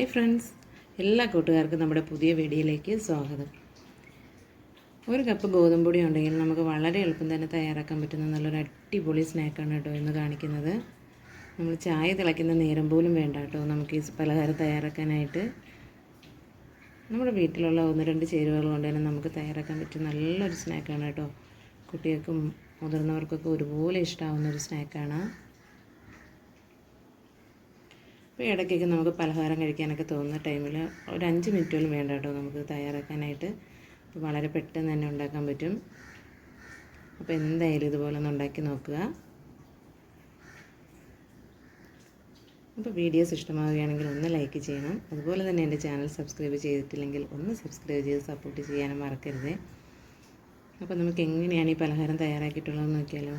Hi friends. എല്ലാ കൂട്ടുകാർക്കും നമ്മുടെ പുതിയ വീഡിയോയിലേക്ക് സ്വാഗതം. ഒരു കപ്പ് ഗോതമ്പ് പൊടി ഉണ്ടെങ്കിൽ നമുക്ക് വളരെ എളുപ്പം തന്നെ തയ്യാറാക്കാൻ പറ്റുന്ന നല്ലൊരു അടിപൊളി സ്നാക്കാണ് കേട്ടോ ഇന്ന് കാണിക്കുന്നത്. നമ്മൾ ചായ തിളയ്ക്കുന്ന നേരം പോലും വേണ്ട കേട്ടോ. നമുക്ക് ഈ പലഹാരം തയ്യാറാക്കാനായിട്ട്. നമ്മുടെ വീട്ടിലുള്ള ഒന്ന് രണ്ട് ചേരുവകൾ കൊണ്ട് തന്നെ നമുക്ക് തയ്യാറാക്കാൻ പറ്റും നല്ലൊരു സ്നാക്കാണ് കേട്ടോ. കുട്ടികൾക്കും മുതിർന്നവർക്കൊക്കെ ഒരുപോലെ ഇഷ്ടമാവുന്ന ഒരു സ്നാക്കാണ്. അപ്പോൾ ഇടയ്ക്കൊക്കെ നമുക്ക് പലഹാരം കഴിക്കാനൊക്കെ തോന്നുന്ന ടൈമിൽ ഒരു അഞ്ച് മിനിറ്റ് പോലും വേണ്ട കേട്ടോ നമുക്ക് തയ്യാറാക്കാനായിട്ട്. അപ്പോൾ വളരെ പെട്ടെന്ന് തന്നെ ഉണ്ടാക്കാൻ പറ്റും. അപ്പോൾ എന്തായാലും ഇതുപോലെ ഒന്ന് ഉണ്ടാക്കി നോക്കുക. അപ്പോൾ വീഡിയോസ് ഇഷ്ടമാവുകയാണെങ്കിൽ ഒന്ന് ലൈക്ക് ചെയ്യണം. അതുപോലെ തന്നെ എന്റെ ചാനൽ സബ്സ്ക്രൈബ് ചെയ്തിട്ടില്ലെങ്കിൽ ഒന്ന് സബ്സ്ക്രൈബ് ചെയ്ത് സപ്പോർട്ട് ചെയ്യാനും മറക്കരുത്. അപ്പോൾ നമുക്ക് എങ്ങനെയാണ് ഈ പലഹാരം തയ്യാറാക്കിയിട്ടുള്ളതെന്ന് നോക്കിയാലോ?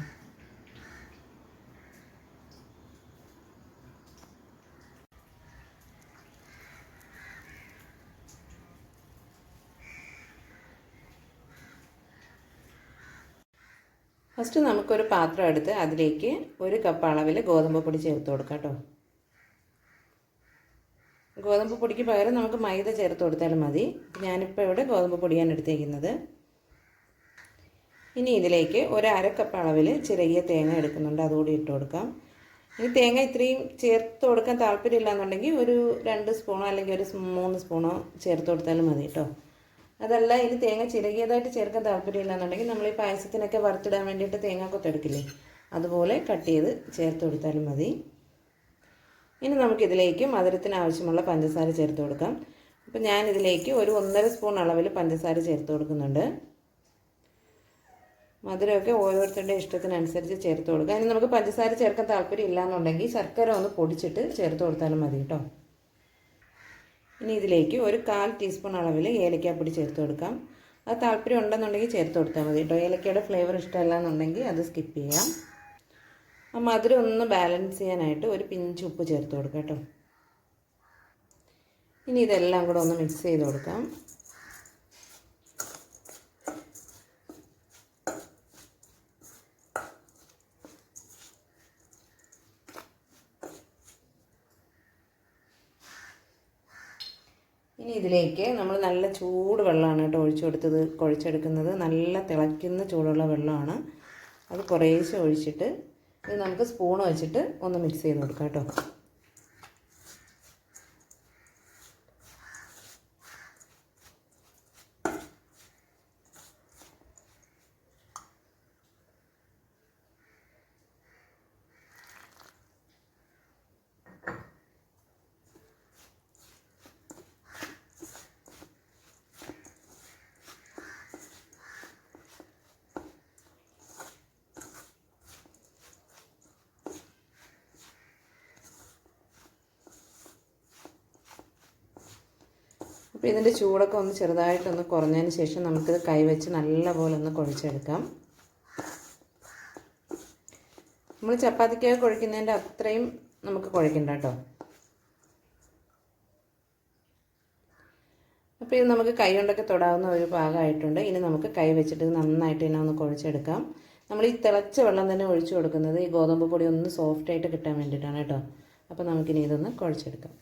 ഫസ്റ്റ് നമുക്കൊരു പാത്രം എടുത്ത് അതിലേക്ക് ഒരു കപ്പ് അളവിൽ ഗോതമ്പ് പൊടി ചേർത്ത് കൊടുക്കാം കേട്ടോ ഗോതമ്പ് പൊടിക്ക് പകരം നമുക്ക് മൈദ ചേർത്ത് കൊടുത്താലും മതി. ഞാനിപ്പോൾ ഇവിടെ ഗോതമ്പ് പൊടിയാണ് എടുത്തേക്കുന്നത്. ഇനി ഇതിലേക്ക് ഒരു അരക്കപ്പ് കപ്പ് അളവിൽ ചെറിയ തേങ്ങ എടുക്കുന്നുണ്ട്. അതുകൂടി ഇട്ട് കൊടുക്കാം. ഇനി തേങ്ങ ഇത്രയും ചേർത്ത് കൊടുക്കാൻ താല്പര്യമില്ല എന്നുണ്ടെങ്കിൽ ഒരു രണ്ട് സ്പൂണോ അല്ലെങ്കിൽ ഒരു മൂന്ന് സ്പൂണോ ചേർത്ത് കൊടുത്താലും മതി കേട്ടോ അതല്ല ഇനി തേങ്ങ ചിരകിയതായിട്ട് ചേർക്കാൻ താല്പര്യമില്ല എന്നുണ്ടെങ്കിൽ നമ്മൾ ഈ പായസത്തിനൊക്കെ വറുത്തിടാൻ വേണ്ടിയിട്ട് തേങ്ങ കൊത്തെടുക്കില്ലേ അതുപോലെ കട്ട് ചെയ്ത് ചേർത്ത് കൊടുത്താലും മതി. ഇനി നമുക്കിതിലേക്ക് മധുരത്തിന് ആവശ്യമുള്ള പഞ്ചസാര ചേർത്ത് കൊടുക്കാം. അപ്പോൾ ഞാനിതിലേക്ക് ഒരു ഒന്നര സ്പൂൺ അളവിൽ പഞ്ചസാര ചേർത്ത് കൊടുക്കുന്നുണ്ട്. മധുരമൊക്കെ ഓരോരുത്തരുടെ ഇഷ്ടത്തിനനുസരിച്ച് ചേർത്ത് കൊടുക്കുക ഇനി നമുക്ക് പഞ്ചസാര ചേർക്കാൻ താല്പര്യം ഇല്ല എന്നുണ്ടെങ്കിൽ ശർക്കര ഒന്ന് പൊടിച്ചിട്ട് ചേർത്ത് കൊടുത്താലും മതി കേട്ടോ. ഇനി ഇതിലേക്ക് ഒരു കാൽ ടീസ്പൂൺ അളവിൽ ഏലക്കാപ്പൊടി ചേർത്ത് കൊടുക്കാം. അത് താല്പര്യം ഉണ്ടെന്നുണ്ടെങ്കിൽ ചേർത്ത് കൊടുത്താൽ മതി കേട്ടോ. ഏലക്കയുടെ ഫ്ലേവർ ഇഷ്ടമല്ല എന്നുണ്ടെങ്കിൽ അത് സ്കിപ്പ് ചെയ്യാം. ആ മധുരം ഒന്ന് ബാലൻസ് ചെയ്യാനായിട്ട് ഒരു പിഞ്ച് ഉപ്പ് ചേർത്ത് കൊടുക്കാം കേട്ടോ. ഇനി ഇതെല്ലാം കൂടെ ഒന്ന് മിക്സ് ചെയ്ത് കൊടുക്കാം. ഇനി ഇതിലേക്ക് നമ്മൾ നല്ല ചൂട് വെള്ളമാണ് കേട്ടോ ഒഴിച്ചു കൊടുത്തത് കുഴച്ചെടുക്കുന്നത്. നല്ല തിളയ്ക്കുന്ന ചൂടുള്ള വെള്ളമാണ്. അത് കുറേശ്ശെ ഒഴിച്ചിട്ട് ഇത് നമുക്ക് സ്പൂൺ വെച്ചിട്ട് ഒന്ന് മിക്സ് ചെയ്ത് കൊടുക്കാം കേട്ടോ. അപ്പോൾ ഇതിന്റെ ചൂടൊക്കെ ഒന്ന് ചെറുതായിട്ടൊന്ന് കുറഞ്ഞതിന് ശേഷം നമുക്കിത് കൈവച്ച് നല്ലപോലെ ഒന്ന് കുഴച്ചെടുക്കാം. നമ്മൾ ചപ്പാത്തിക്കൊക്കെ കുഴക്കുന്നതിന്റെ അത്രയും നമുക്ക് കുഴക്കണ്ട കേട്ടോ. അപ്പോൾ ഇത് നമുക്ക് കൈ കൊണ്ടൊക്കെ തൊടാവുന്ന ഒരു ഭാഗമായിട്ടുണ്ട് ഇനി നമുക്ക് കൈ വെച്ചിട്ട് നന്നായിട്ട് ഇതിനെ ഒന്ന് കുഴച്ചെടുക്കാം. നമ്മൾ ഈ തിളച്ച വെള്ളം തന്നെ ഒഴിച്ചു കൊടുക്കുന്നത് ഈ ഗോതമ്പ് പൊടി ഒന്ന് സോഫ്റ്റായിട്ട് കിട്ടാൻ വേണ്ടിയിട്ടാണ് കേട്ടോ. അപ്പോൾ നമുക്കിനി ഇതൊന്ന് കുഴച്ചെടുക്കാം.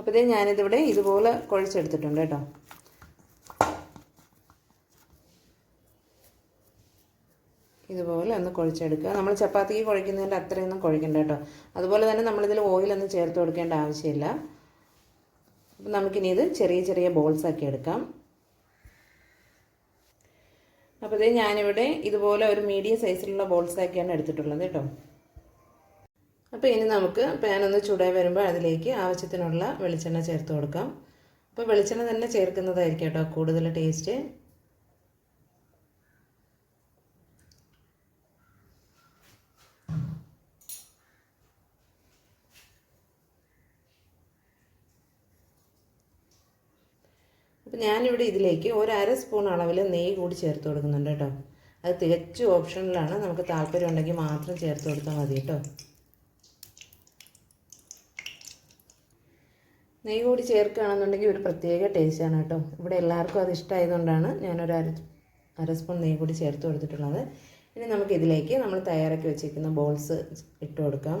അപ്പോൾ ഇതേ ഞാനിതിവിടെ ഇതുപോലെ കുഴച്ചെടുത്തിട്ടുണ്ട് കേട്ടോ. ഇതുപോലെ ഒന്ന് കുഴച്ചെടുക്കുക. നമ്മൾ ചപ്പാത്തിക്ക് കുഴക്കുന്നതിന്റെ അത്രയൊന്നും കുഴക്കണ്ട കേട്ടോ. അതുപോലെ തന്നെ നമ്മളിതിൽ ഓയിലൊന്നും ചേർത്ത് കൊടുക്കേണ്ട ആവശ്യമില്ല. അപ്പം നമുക്കിനി ഇത് ചെറിയ ചെറിയ ബോൾസ് ആക്കി എടുക്കാം. അപ്പോൾ ഇതേ ഞാനിവിടെ ഇതുപോലെ ഒരു മീഡിയം സൈസിലുള്ള ബോൾസ് ആക്കിയാണ് എടുത്തിട്ടുള്ളത് കേട്ടോ. അപ്പോൾ ഇനി നമുക്ക് പാൻ ഒന്ന് ചൂടായി വരുമ്പോൾ അതിലേക്ക് ആവശ്യത്തിനുള്ള വെളിച്ചെണ്ണ ചേർത്ത് കൊടുക്കാം. അപ്പോൾ വെളിച്ചെണ്ണ തന്നെ ചേർക്കുന്നതായിരിക്കും കേട്ടോ കൂടുതൽ ടേസ്റ്റ്. അപ്പോൾ ഞാനിവിടെ ഇതിലേക്ക് ഒരു അര സ്പൂൺ അളവിൽ നെയ്യ് കൂടി ചേർത്ത് കൊടുക്കുന്നുണ്ട് കേട്ടോ. അത് തികച്ചും ഓപ്ഷനിലാണ് നമുക്ക് താല്പര്യം ഉണ്ടെങ്കിൽ മാത്രം ചേർത്ത് കൊടുത്താൽ മതി കേട്ടോ. നെയ്യ് കൂടി ചേർക്കുകയാണെന്നുണ്ടെങ്കിൽ ഒരു പ്രത്യേക ടേസ്റ്റാണ് കേട്ടോ. ഇവിടെ എല്ലാവർക്കും അത് ഇഷ്ടമായതുകൊണ്ടാണ് ഞാനൊരു അര അര സ്പൂൺ നെയ്യ് കൂടി ചേർത്ത് കൊടുത്തിട്ടുള്ളത്. ഇനി നമുക്ക് ഇതിലേക്ക് നമ്മൾ തയ്യാറാക്കി വെച്ചിരിക്കുന്ന ബോൾസ് ഇട്ട് കൊടുക്കാം.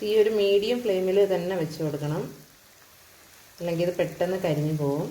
തീ ഒരു മീഡിയം ഫ്ലെയിമിൽ തന്നെ വെച്ച് കൊടുക്കണം. അല്ലെങ്കിൽ ഇത് പെട്ടെന്ന് കരിഞ്ഞു പോകും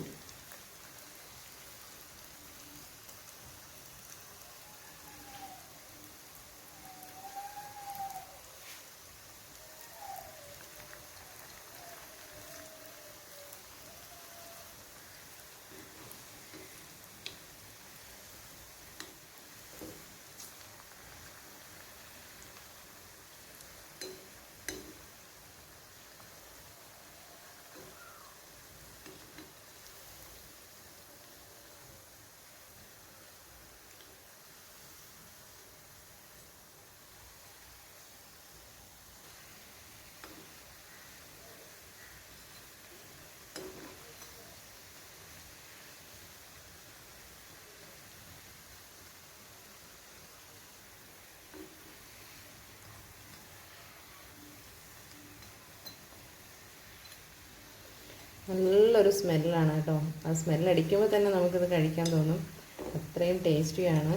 നല്ലൊരു സ്മെല്ലാണ് കേട്ടോ. ആ സ്മെല്ലടിക്കുമ്പോൾ തന്നെ നമുക്കിത് കഴിക്കാൻ തോന്നും. അത്രയും ടേസ്റ്റിയാണ്.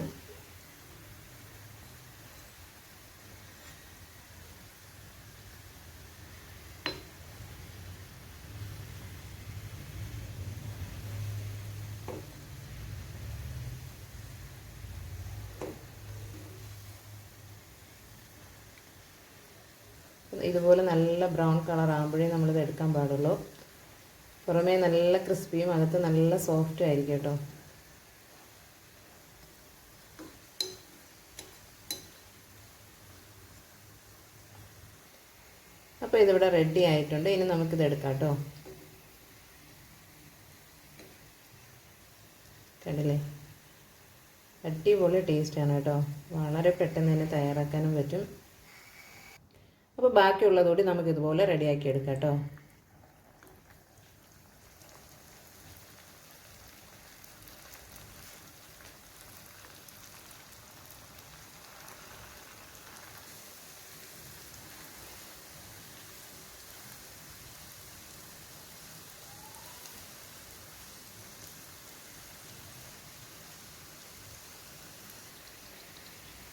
ഇതുപോലെ നല്ല ബ്രൗൺ കളർ ആകുമ്പോഴേ നമ്മളിത് എടുക്കാൻ പാടുള്ളൂ. പുറമേ നല്ല ക്രിസ്പിയും അകത്ത് നല്ല സോഫ്റ്റും ആയിരിക്കും കേട്ടോ. അപ്പോൾ ഇതിവിടെ റെഡി ആയിട്ടുണ്ട്. ഇനി നമുക്കിത് എടുക്കാം കേട്ടോ. കണ്ടില്ലേ? അടിപൊളി ടേസ്റ്റാണ് കേട്ടോ. വളരെ പെട്ടെന്ന് തന്നെ തയ്യാറാക്കാനും പറ്റും. അപ്പോൾ ബാക്കിയുള്ളതുകൂടി നമുക്കിതുപോലെ റെഡിയാക്കി എടുക്കാം കേട്ടോ.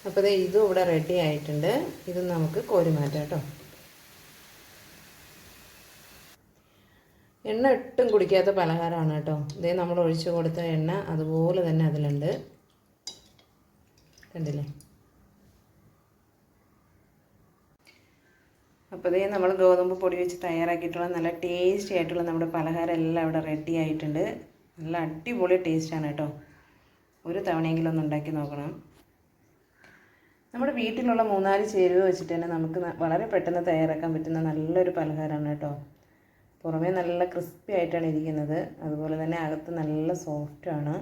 അപ്പോൾ ഇതും ഇവിടെ റെഡി ആയിട്ടുണ്ട്. ഇത് നമുക്ക് കോരി മാറ്റാം കേട്ടോ. എണ്ണ ഒട്ടും കുടിക്കാത്ത പലഹാരമാണ് കേട്ടോ. ഇതേ നമ്മൾ ഒഴിച്ചു കൊടുത്ത എണ്ണ അതുപോലെ തന്നെ അതിലുണ്ട്. കണ്ടില്ലേ? അപ്പോൾ ഇതേ നമ്മൾ ഗോതമ്പ് പൊടി വെച്ച് തയ്യാറാക്കിയിട്ടുള്ള നല്ല ടേസ്റ്റി ആയിട്ടുള്ള നമ്മുടെ പലഹാരം എല്ലാം ഇവിടെ റെഡി ആയിട്ടുണ്ട്. നല്ല അടിപൊളി ടേസ്റ്റാണ് കേട്ടോ. ഒരു തവണയെങ്കിലും ഒന്ന് ഉണ്ടാക്കി നോക്കണം. നമ്മുടെ വീട്ടിലുള്ള മൂന്നാൽ ചേരുവ വെച്ചിട്ട് തന്നെ നമുക്ക് വളരെ പെട്ടെന്ന് തയ്യാറാക്കാൻ പറ്റുന്ന നല്ലൊരു പലഹാരമാണ് കേട്ടോ. പുറമേ നല്ല ക്രിസ്പി ആയിട്ടാണ് ഇരിക്കുന്നത്. അതുപോലെ തന്നെ അകത്ത് നല്ല സോഫ്റ്റാണ്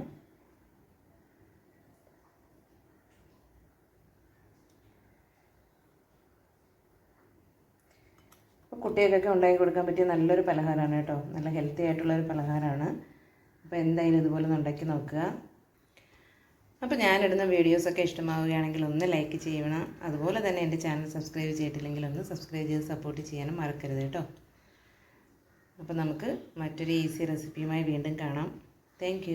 കുട്ടികൾക്കൊക്കെ ഉണ്ടാക്കി കൊടുക്കാൻ പറ്റിയ നല്ലൊരു പലഹാരമാണ് കേട്ടോ. നല്ല ഹെൽത്തി ആയിട്ടുള്ളൊരു പലഹാരമാണ്. അപ്പോൾ എന്തായാലും ഇതുപോലെ ഒന്ന് ഉണ്ടാക്കി നോക്കുക. അപ്പോൾ ഞാനിടുന്ന വീഡിയോസൊക്കെ ഇഷ്ടമാവുകയാണെങ്കിൽ ഒന്ന് ലൈക്ക് ചെയ്യണം. അതുപോലെ തന്നെ എന്റെ ചാനൽ സബ്സ്ക്രൈബ് ചെയ്തിട്ടില്ലെങ്കിൽ ഒന്ന് സബ്സ്ക്രൈബ് ചെയ്ത് സപ്പോർട്ട് ചെയ്യാനും മറക്കരുത് കേട്ടോ. അപ്പോൾ നമുക്ക് മറ്റൊരു ഈസി റെസിപ്പിയുമായി വീണ്ടും കാണാം. താങ്ക്